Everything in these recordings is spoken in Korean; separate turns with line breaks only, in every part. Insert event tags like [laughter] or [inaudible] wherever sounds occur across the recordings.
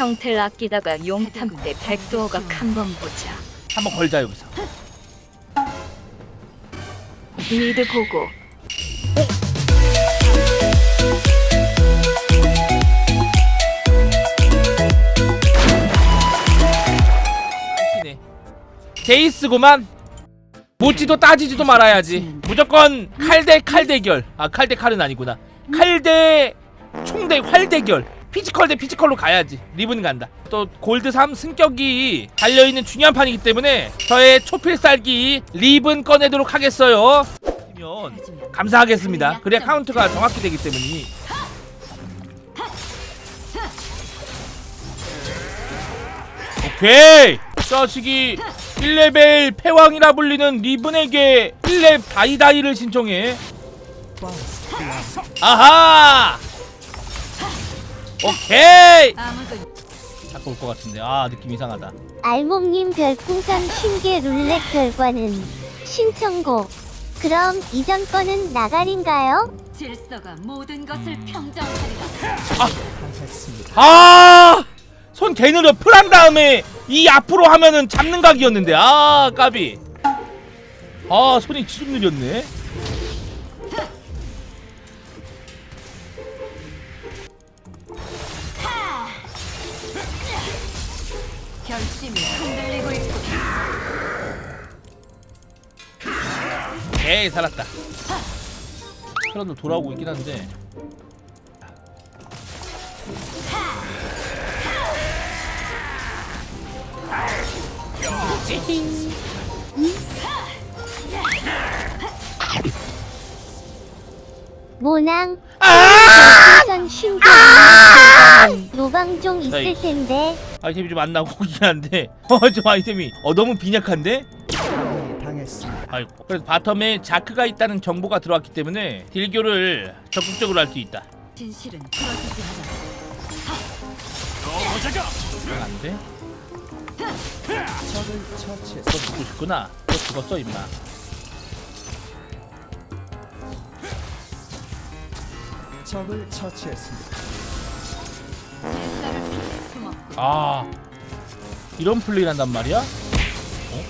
형태를 아끼다가 용탐 때 백도어가 한번 보자.
한번 걸자 여기서.
미드 보고.
안티네. 제이스구만 묻지도 따지지도 말아야지. 무조건 칼 대 칼 대결. 아 칼 대 칼은 아니구나. 칼 대 총대 활 대결 피지컬 대 피지컬로 가야지. 리븐 간다. 또 골드 3 승격이 달려있는 중요한 판이기 때문에 저의 초필 쌀기 리븐 꺼내도록 하겠어요. 면 감사하겠습니다. 그래야 카운트가 정확히 되기 때문이니. 오케이! 자식이 1레벨 패왕이라 불리는 리븐에게 1렙 다이다이를 신청해. 아하 오케이 자꾸 올 것 같은데 아 느낌 이상하다
알몸님 별풍선 50개 룰렛 결과는 신청곡. 그럼 이전 거는 나가린가요?
질서가 모든 것을 평정하리라.
아! 손 개느려 풀한 다음에 이 앞으로 하면은 잡는 각이었는데 아 까비 아 손이 지좀 느렸네 에이 살았다. 사람들 돌아오고 있긴 한데.
모낭
아!
별풍선 50개 룰렛 결과는 노방종 있을. 텐데
아이템이 좀 안 나오고 있긴 한데. [laughs] 어좀 아이템이. 어 너무 빈약한데? 아이고. 그래서 바텀에 자크가 있다는 정보가 들어왔기 때문에 딜교를 적극적으로 할 수 있다.
진실은 풀어지지 않아.
안돼? 너 죽고 싶구나. 너 죽었어 임마.
적을 처치했습니다.
아 이런 플레이를 한단 말이야? 어?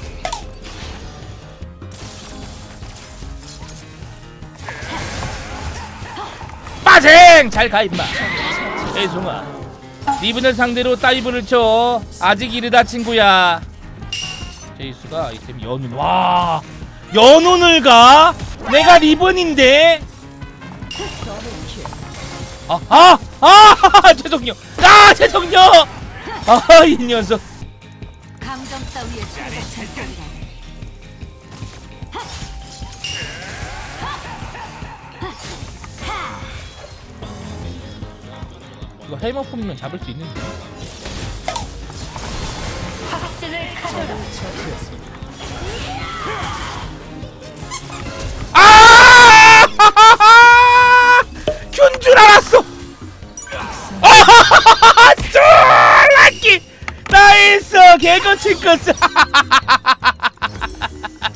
빠쟁! 잘 가 임마 애송아 리븐을 상대로 다이브를 쳐 아직 이르다 친구야 제이스가 아이템 연운 와 연운을 가? 내가 리븐인데 아, 아, 아, [laughs] 죄송해요. 아, 죄송해요. 아, 이 녀석.
감정 따위에
이거 해머 품면 잡을 수 있는데.
확신을 가져라.
아! 개거 칭크스. [laughs]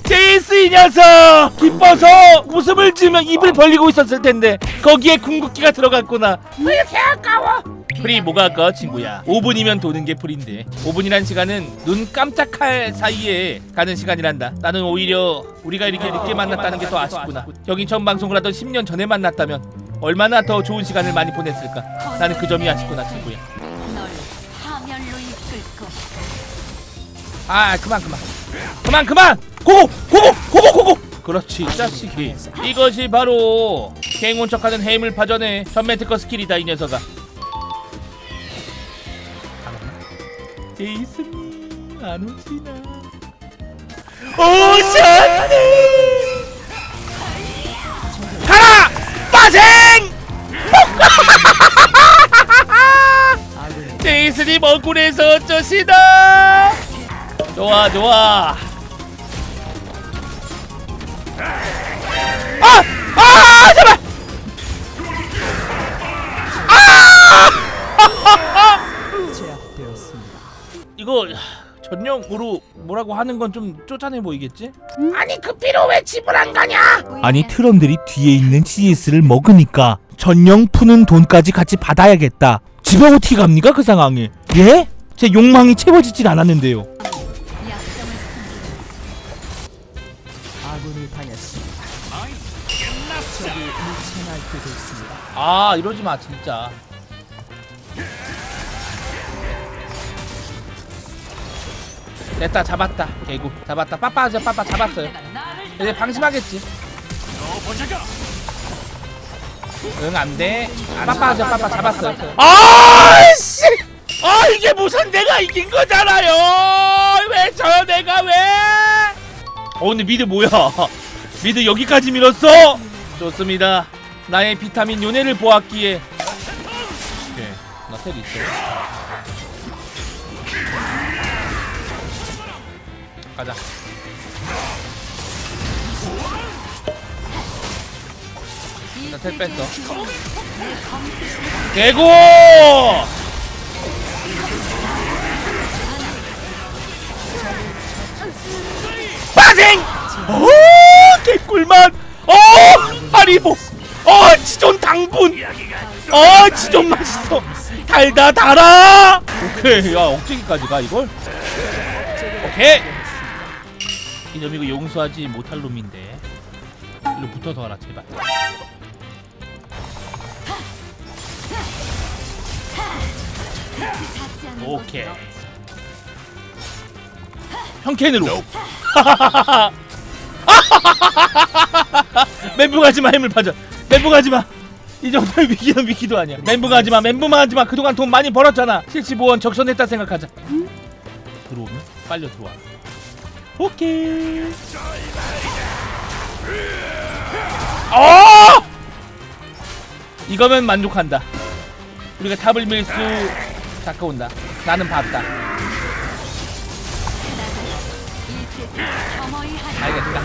제이스 이 녀석! 기뻐서 웃음을 지으면 입을 벌리고 있었을 텐데 거기에 궁극기가 들어갔구나. 왜 이렇게 아까워? 프리 뭐가 아까워 친구야? 5분이면 도는 게 프리인데. 5분이란 시간은 눈 깜짝할 사이에 가는 시간이란다. 나는 오히려 우리가 이렇게 늦게 만났다는 게 더 아쉽구나. 여긴 처음 방송을 하던 10년 전에 만났다면 얼마나 더 좋은 시간을 많이 보냈을까? 나는 그 점이 아쉽구나 친구야 아 그만 그만. 그만 그만! 고고 고고 고고 고고! 그렇지 이 자식이. 이것이 바로 갱온 척하는 해물 파전의 전매 특허 스킬이다 이 녀석아. 제이슨 안 오지나. 오셨네 가라! 빠생 제이슨이 [laughs] 먼 곳에서 어쩌시나 좋아 좋아 아! 아! 제발!
제압되었습니다. [laughs]
이거 전용으로 뭐라고 하는 건 좀 쪼잔해 보이겠지? 아니 그 피로 왜 집을 안 가냐?
아니 트럼들이 뒤에 있는 CS를 먹으니까 전령 푸는 돈까지 같이 받아야겠다. 집에 어떻게 갑니까 그 상황에? 예? 제 욕망이 채워지질 않았는데요.
아
이러지 마 진짜. 됐다 잡았다 개구. 잡았다. 빠빠하죠 빠빠. 잡았어요. 이제 방심하겠지. 응 안돼. 빠빠하죠 빠빠. 잡았어요. 아씨! 아 이게 무슨 내가 이긴 거잖아요! 왜 져요 내가 왜? 어 근데 미드 뭐야? 미드 여기까지 밀었어? 좋습니다 나의 비타민 요네를 보았기에. 오케이. 나텔 있어. 가자. 나텔 뺐어. 개고! 빠생! 오 개꿀맛! 어 하리보 어 지존 당분. 어 지존 맛있어. 달다 달아. 오케이. 야 억제기까지 가 이걸? 오케이. 이놈 이거 용서하지 못할 놈인데. 일로 붙어서 와라 제발. 오케이. 형캔으로. 멘붕 하지마 해물 파전 멘붕 하지마. 이 정도면 위기는 위기도 아니야. 멘붕 하지마 멘붕 하지마. 그동안 돈 많이 벌었잖아. 75원 적선했다 생각하자. 들어오면 빨려 들어와. 오케이. 어? 이거면 만족한다. 우리가 탑을 밀수 가까운다. 나는 봤다. 알겠다.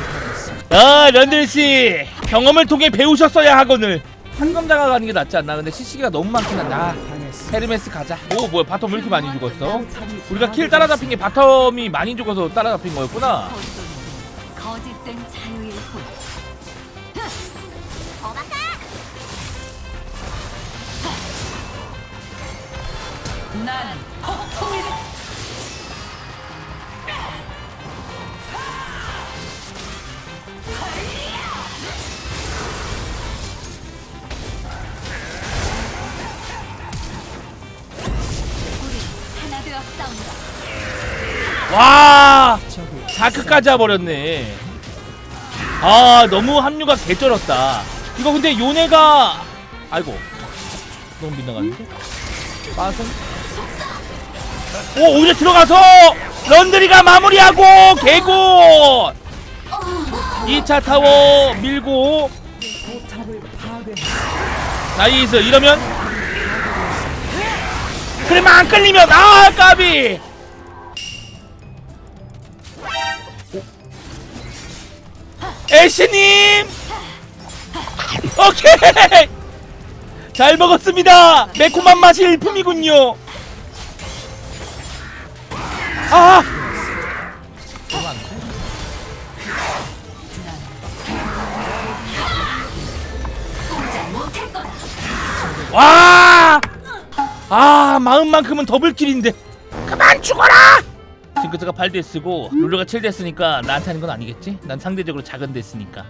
아, 런들 씨 경험을 통해 배우셨어야 하거늘. 한검자가 가는 게 낫지 않나? 근데 CC기가 너무 많긴 한다.
당했습니다.
헤르메스 가자. 오, 뭐야? 바텀 왜 이렇게 많이 죽었어? 우리가 킬 따라잡힌 게 바텀이 많이 죽어서 따라잡힌 거였구나.
헛소리 거짓된 자유일 뿐 난 폭풍이
와,
적이
다크까지 와버렸네. 아, 너무 합류가 개쩔었다. 이거 근데 요네가 아이고 너무 빗나갔는데? 빠선? 오 오히려 들어가서 런드리가 마무리하고 개고 2차 타워 밀고. 나이스 이러면 그러면 안 끌리면 아 까비 애쉬님 오케이 잘 먹었습니다 매콤한 맛이 일품이군요 아 와! 아, 마음만큼은 더블킬인데. 그만 죽어라! 징크스가 8대 쓰고 룰루가 7대 쓰니까 나한테 하는 건 아니겠지? 난 상대적으로 작은 데 쓰니까.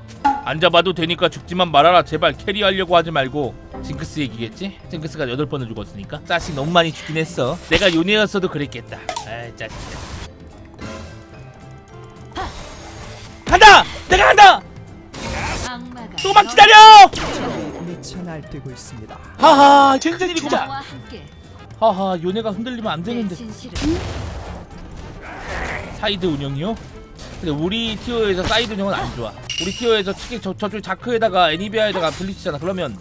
안 잡아도 되니까 죽지만 말아라. 제발 캐리하려고 하지 말고. 징크스 얘기겠지? 징크스가 8번을 죽었으니까. 자식 너무 많이 죽긴 했어. 내가 요네였어도 그랬겠다. 아이, 자식. 간다! 내가 간다!
악마가
조금만 기다려!
미쳐 날뛰고 있습니다.
하하, 징크스 일이구만.
함께
하하, 요네가 흔들리면 안
내
되는데.
진실을
사이드 운영이요? 근데 우리 티어에서 사이드 운영은 안 좋아. 우리 티어에서 특히 저, 저쪽 자크에다가 애니비아에다가 블리치잖아. 그러면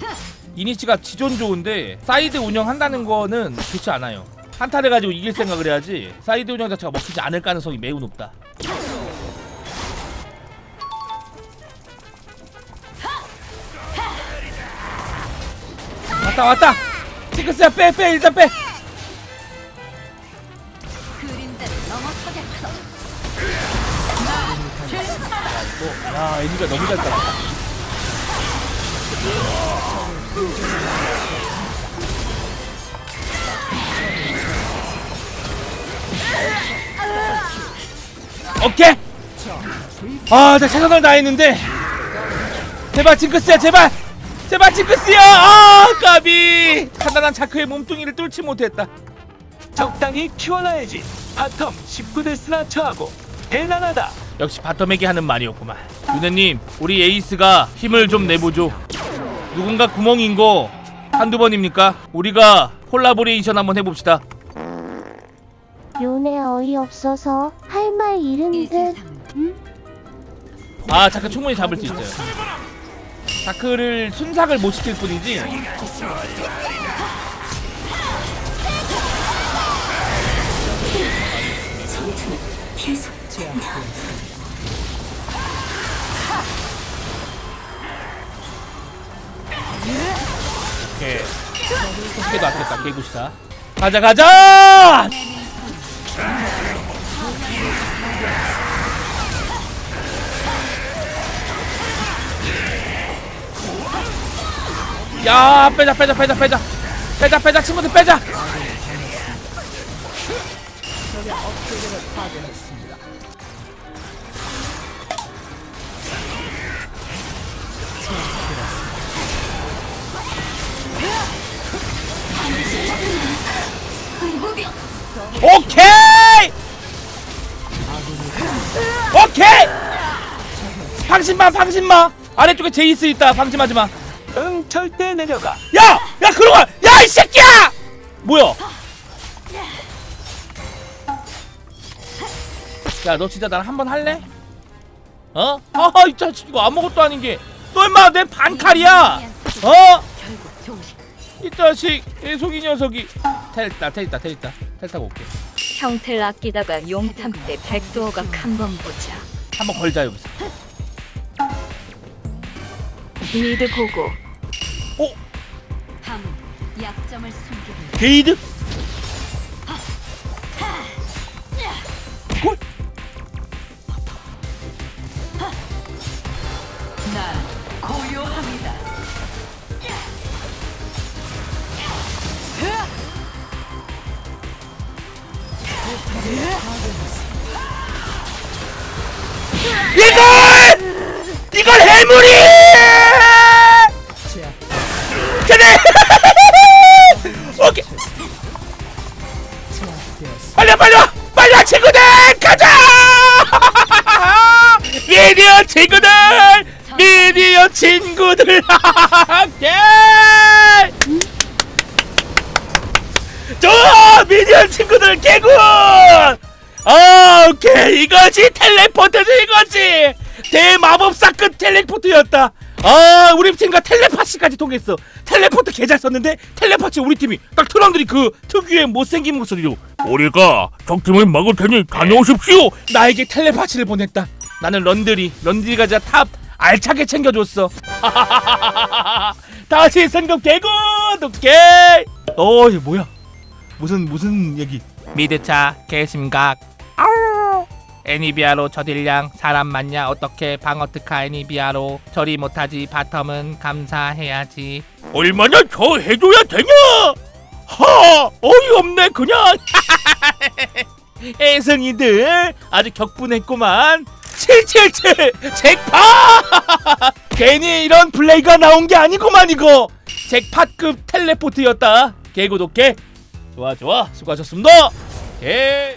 이니치가 지존 좋은데 사이드 운영한다는 거는 좋지 않아요. 한타를 가지고 이길 생각을 해야지 사이드 운영 자체가 먹히지 않을 가능성이 매우 높다. 왔다 왔다! 징크스야 빼 빼 일단 빼!
뭐,
야, 애니가 너무 잘 따라. 오케이! 아, 나 최선을 다했는데. 제발, 징크스야, 제발! 제발, 징크스야! 아, 까비! 가난한 차크의 몸뚱이를 뚫지 못했다.
적당히 튀어나야지. 바텀 19대 스나 처하고 대단하다.
역시 바텀에게 하는 말이었구만. 유네님 우리 에이스가 힘을 좀 내보죠. 누군가 구멍인 거 한두 번입니까? 우리가 콜라보레이션 한번 해봅시다.
요네 어이없어서
할말이
잃은 듯.
아 자크 충분히 잡을 수 있어요. 자크를 순삭을 못 시킬 뿐이지. 오케 어떻게도 아꼈다. 개구시다. 가자 가자! 야 빼자 빼자 빼자 빼자. 빼자 빼자 친구들 빼자 오케이 오케이 방심마 방심마 아래쪽에 제이스 있다 방심하지마
응 절대 내려가.
야! 야 그런 거야! 야이 새끼야! 뭐야? 야 너 진짜 나랑 한번 할래? 어? 아이 자식 이거 아무것도 아닌 게너 임마 내 반칼이야! 어?
결국 종식.
이 자식 애송이 녀석이 텔 있다 텔 있다 텔 있다 텔 타고 올게
형틀 아끼다가 용탐 때 백도어가 한번 보자.
한번 걸자 여기서
미드 보고
어?
함 약점을 숨기는
게이드? 이걸! 이걸 해물이! 그래! [laughs] 오케이. 빨리 와, 빨리 와 빨리 와 친구들 가자 [laughs] 미디어 친구들 미디어 친구들 [laughs] 예! 좋아 미디어 친구들 개군 아 오케이 이거지 텔레포트지 이거지. 대마법사 끝 텔레포트였다. 아 우리 팀과 텔레파시까지 통했어. 텔레포트 개잘 썼는데 텔레파시 우리 팀이 딱 트런들이 그 특유의 못생긴 목소리로 우리가 적팀을 막을 테니 다녀오십시오. 나에게 텔레파시를 보냈다. 나는 런드리 런드리가 진짜 탑 알차게 챙겨줬어. [laughs] 다시 승급 개군 오케이. 어 이게 뭐야? 무슨 무슨 얘기? 미드차 개심각 애니비아로 저 딜량 사람 맞냐 어떻게 방어특화 애니비아로. 처리 못하지 바텀은 감사해야지. 얼마나 더 해줘야 되냐? 하 어이없네 그냥. [laughs] 애승이들 아주 격분했구만. 777 잭팟! [laughs] 괜히 이런 플레이가 나온 게 아니구만 이거. 잭팟급 텔레포트였다. 개구독해. 좋아 좋아. 수고하셨습니다. 예.